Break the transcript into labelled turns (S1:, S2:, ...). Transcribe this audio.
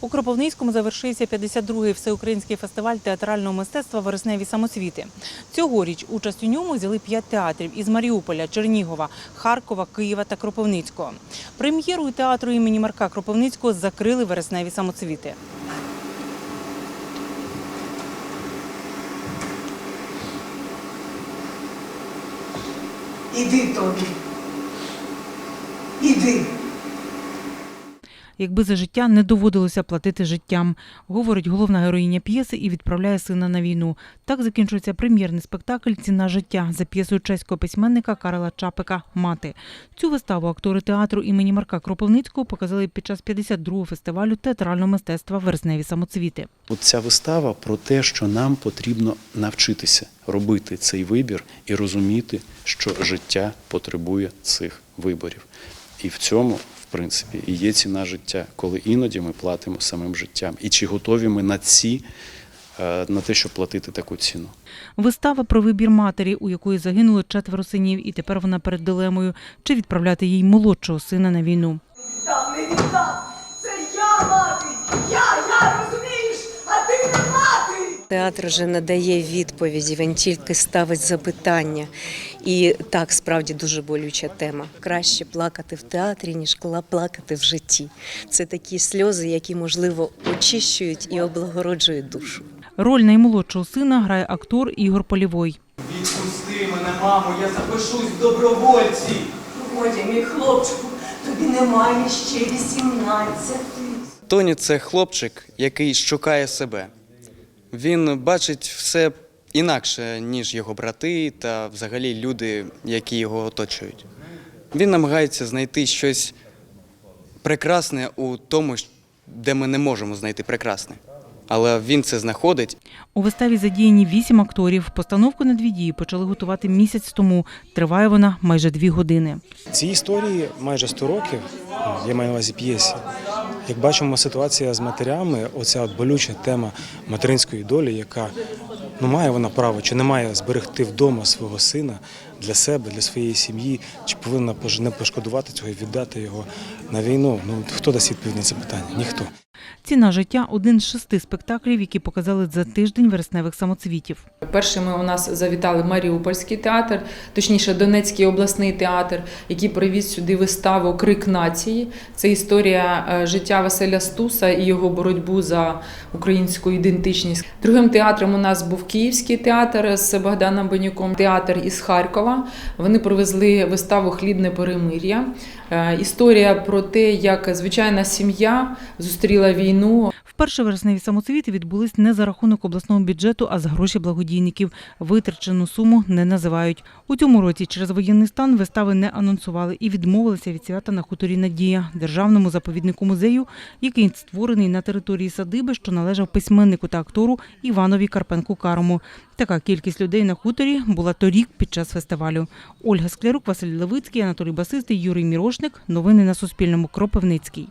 S1: У Кропивницькому завершився 52-й всеукраїнський фестиваль театрального мистецтва Вересневі самоцвіти. Цьогоріч участь у ньому взяли п'ять театрів із Маріуполя, Чернігова, Харкова, Києва та Кропивницького. Прем'єрою театру імені Марка Кропивницького закрили вересневі самоцвіти.
S2: Іди, Тоні.
S1: Якби за життя не доводилося платити життям, говорить головна героїня п'єси і відправляє сина на війну. Так закінчується прем'єрний спектакль Ціна життя за п'єсою чеського письменника Карла Чапика Мати. Цю виставу актори театру імені Марка Кропивницького показали під час 52-го фестивалю театрального мистецтва Вересневі самоцвіти.
S3: От ця вистава про те, що нам потрібно навчитися робити цей вибір і розуміти, що життя потребує цих виборів. І в цьому, принципі, і є ціна життя, коли іноді ми платимо самим життям. І чи готові ми на ці, е, на те, щоб платити таку ціну?
S1: Вистава про вибір матері, у якої загинуло четверо синів, і тепер вона перед дилемою, чи відправляти їй молодшого сина на війну.
S2: Там не. Це я мати. Я, я, розумієш? А ти не мати.
S4: Театр вже надає відповіді, він тільки ставить запитання. І так, справді дуже болюча тема. Краще плакати в театрі, ніж кла- плакати в житті. Це такі сльози, які, можливо, очищують і облагороджують душу.
S1: Роль наймолодшого сина грає актор Ігор Полівой.
S5: Відпусти мене, мамо, я запишусь в добровольці.
S2: Годі, мій хлопчику, тобі немає ще 18.
S5: Тоні це хлопчик, який шукає себе. Він бачить все інакше, ніж його брати та взагалі люди, які його оточують. Він намагається знайти щось прекрасне у тому, де ми не можемо знайти прекрасне. Але він це знаходить
S1: У виставі задіяні вісім акторів. Постановку на дві дії почали готувати місяць тому. Триває вона майже дві години.
S6: Цій історії майже 100 років, я маю на увазі п'єсі. Як бачимо, ситуація з матерями, оця от болюча тема материнської долі, яка ну має вона право чи не має зберегти вдома свого сина для себе, для своєї сім'ї, чи повинна не пошкодувати цього і віддати його на війну. Ну хто дасть відповідь на це питання? Ніхто.
S1: Ціна життя один з шести спектаклів, які показали за тиждень вересневих самоцвітів.
S7: Першими у нас завітали Маріупольський театр, точніше Донецький обласний театр, який привіз сюди виставу Крик нації. Це історія е, життя Василя Стуса і його боротьбу за українську ідентичність. Другим театром у нас був Київський театр з Богданом Бенюком, театр із Харкова. Вони привезли виставу Хлібне перемир'я. Е, Історія про те, як звичайна сім'я зустріла війну,
S1: Вперше вересневі самоцвіти відбулись не за рахунок обласного бюджету, а за гроші благодійників. Витрачену суму не називають. У цьому році через воєнний стан вистави не анонсували і відмовилися від свята на хуторі Надія, державному заповіднику музею, який створений на території садиби, що належав письменнику та актору Іванові Карпенку Карому. Така кількість людей на хуторі була торік під час фестивалю. Ольга Склярук, Василь Левицький, Анатолій Басистий, Юрій Мірошник. Новини на Суспільному. Кропивницький.